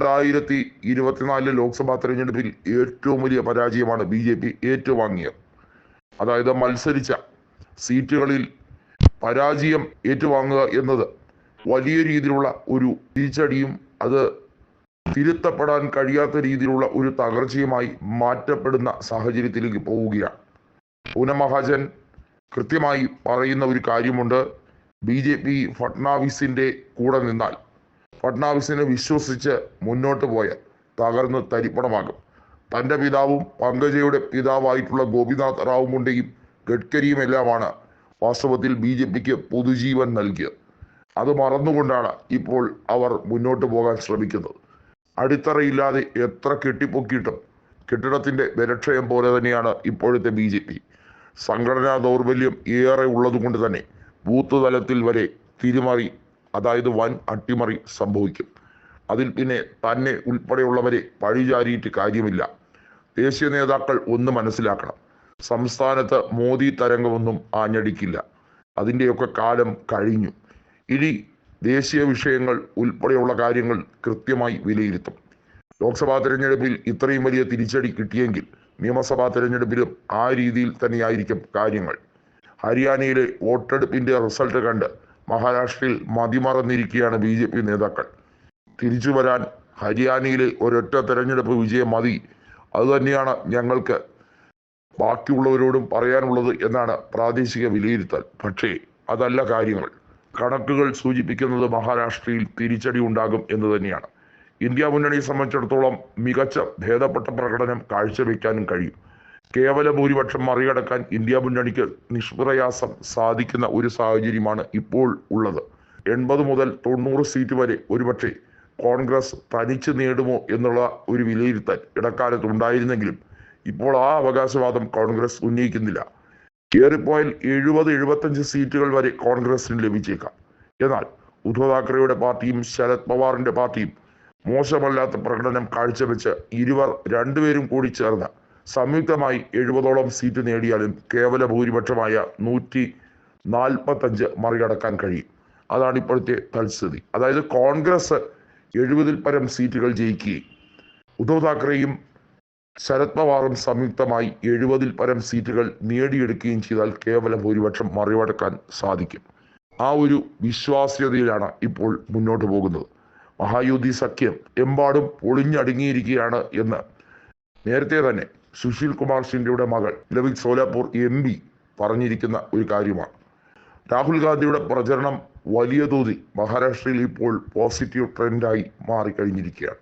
രണ്ടായിരത്തി ഇരുപത്തിനാലിലെ ലോക്സഭാ തെരഞ്ഞെടുപ്പിൽ ഏറ്റവും വലിയ പരാജയമാണ് ബി ജെ പി ഏറ്റുവാങ്ങിയത്. അതായത് മത്സരിച്ച സീറ്റുകളിൽ പരാജയം ഏറ്റുവാങ്ങുക എന്നത് വലിയ രീതിയിലുള്ള ഒരു തിരിച്ചടിയും അത് തിരുത്തപ്പെടാൻ കഴിയാത്ത രീതിയിലുള്ള ഒരു തകർച്ചയുമായി മാറ്റപ്പെടുന്ന സാഹചര്യത്തിലേക്ക് പോവുകയാണ്. പൂനമഹാജൻ കൃത്യമായി പറയുന്ന ഒരു കാര്യമുണ്ട്. ബി ജെ പി ഫട്നാവിസിന്റെ കൂടെ നിന്നാൽ ഫട്നാവിസിനെ വിശ്വസിച്ച് മുന്നോട്ട് പോയ തകർന്ന് തരിപ്പണമാകും. തന്റെ പിതാവും പങ്കജയുടെ പിതാവായിട്ടുള്ള ഗോപിനാഥ് റാവു മുണ്ടയും ഗഡ്കരിയും എല്ലാമാണ് വാസ്തവത്തിൽ ബി ജെ പിക്ക് പൊതുജീവൻ നൽകിയത്. അത് മറന്നുകൊണ്ടാണ് ഇപ്പോൾ അവർ മുന്നോട്ട് പോകാൻ ശ്രമിക്കുന്നത്. അടിത്തറയില്ലാതെ എത്ര കെട്ടിപ്പൊക്കിയിട്ടും കെട്ടിടത്തിന്റെ ബലക്ഷയം പോലെ തന്നെയാണ് ഇപ്പോഴത്തെ ബി ജെ പി സംഘടനാ ദൗർബല്യം ഏറെ ഉള്ളതുകൊണ്ട് തന്നെ ബൂത്ത് തലത്തിൽ വരെ തിരിമറി അതായത് വൻ അട്ടിമറി സംഭവിക്കും. അതിൽ പിന്നെ തന്നെ ഉൾപ്പെടെയുള്ളവരെ പഴിചാരിയിട്ട് കാര്യമില്ല. ദേശീയ നേതാക്കൾ ഒന്ന് മനസ്സിലാക്കണം. സംസ്ഥാനത്ത് മോദി തരംഗമൊന്നും ആഞ്ഞടിക്കില്ല. അതിന്റെയൊക്കെ കാലം കഴിഞ്ഞു. ഇനി ദേശീയ വിഷയങ്ങൾ ഉൾപ്പെടെയുള്ള കാര്യങ്ങൾ കൃത്യമായി വിലയിരുത്തും. ലോക്സഭാ തിരഞ്ഞെടുപ്പിൽ ഇത്രയും വലിയ തിരിച്ചടി കിട്ടിയെങ്കിൽ നിയമസഭാ തിരഞ്ഞെടുപ്പിലും ആ രീതിയിൽ തന്നെയായിരിക്കും കാര്യങ്ങൾ. ഹരിയാനയിലെ വോട്ടെടുപ്പിന്റെ റിസൾട്ട് കണ്ട് മഹാരാഷ്ട്രയിൽ മതിമറന്നിരിക്കുകയാണ് ബി ജെ പി നേതാക്കൾ. തിരിച്ചു വരാൻ ഹരിയാനയിലെ ഒരൊറ്റ തെരഞ്ഞെടുപ്പ് വിജയം മതി. അതുതന്നെയാണ് ഞങ്ങൾക്ക് ബാക്കിയുള്ളവരോടും പറയാനുള്ളത് എന്നാണ് പ്രാദേശിക വിലയിരുത്തൽ. പക്ഷേ അതല്ല കാര്യങ്ങൾ. കണക്കുകൾ സൂചിപ്പിക്കുന്നത് മഹാരാഷ്ട്രയിൽ തിരിച്ചടി ഉണ്ടാകും എന്ന് തന്നെയാണ്. ഇന്ത്യ മുന്നണിയെ സംബന്ധിച്ചിടത്തോളം മികച്ച ഭേദപ്പെട്ട പ്രകടനം കാഴ്ചവെക്കാനും കഴിയും. കേവല ഭൂരിപക്ഷം മറികടക്കാൻ ഇന്ത്യ മുന്നണിക്ക് നിഷ്പ്രയാസം സാധിക്കുന്ന ഒരു സാഹചര്യമാണ് ഇപ്പോൾ ഉള്ളത്. എൺപത് മുതൽ തൊണ്ണൂറ് സീറ്റ് വരെ ഒരുപക്ഷെ കോൺഗ്രസ് തനിച്ച് നേടുമോ എന്നുള്ള ഒരു വിലയിരുത്തൽ ഇടക്കാലത്ത് ഉണ്ടായിരുന്നെങ്കിലും ഇപ്പോൾ ആ അവകാശവാദം കോൺഗ്രസ് ഉന്നയിക്കുന്നില്ല. ഏറിപ്പോയാൽ എഴുപത് എഴുപത്തഞ്ച് സീറ്റുകൾ വരെ കോൺഗ്രസിന് ലഭിച്ചേക്കാം. എന്നാൽ ഉദ്ധവ് താക്കറെയുടെ പാർട്ടിയും ശരത് പവാറിന്റെ പാർട്ടിയും മോശമല്ലാത്ത പ്രകടനം കാഴ്ചവെച്ച് ഇരുവർ രണ്ടുപേരും കൂടി ചേർന്ന് സംയുക്തമായി എഴുപതോളം സീറ്റ് നേടിയാലും കേവല ഭൂരിപക്ഷമായ നൂറ്റി നാൽപ്പത്തഞ്ച് മറികടക്കാൻ കഴിയും. അതാണ് ഇപ്പോഴത്തെ തൽസ്ഥിതി അതായത് കോൺഗ്രസ് എഴുപതിൽ പരം സീറ്റുകൾ ജയിക്കുകയും ഉദ്ധവ് താക്കറെയും ശരത് പവാറും സംയുക്തമായി എഴുപതിൽ പരം സീറ്റുകൾ നേടിയെടുക്കുകയും ചെയ്താൽ കേവല ഭൂരിപക്ഷം മറികടക്കാൻ സാധിക്കും. ആ ഒരു വിശ്വാസ്യതയിലാണ് ഇപ്പോൾ മുന്നോട്ട് പോകുന്നത്. മഹായുദ്ധി സഖ്യം എമ്പാടും പൊളിഞ്ഞടുങ്ങിയിരിക്കുകയാണ് എന്ന് നേരത്തെ തന്നെ സുശീൽ കുമാർ ഷിൻഡെയുടെ മകൾ ലവിക് സോലാപൂർ എം പി പറഞ്ഞിരിക്കുന്ന ഒരു കാര്യമാണ്. രാഹുൽ ഗാന്ധിയുടെ പ്രചരണം വലിയ തോതിൽ മഹാരാഷ്ട്രയിൽ ഇപ്പോൾ പോസിറ്റീവ് ട്രെൻഡായി മാറിക്കഴിഞ്ഞിരിക്കുകയാണ്.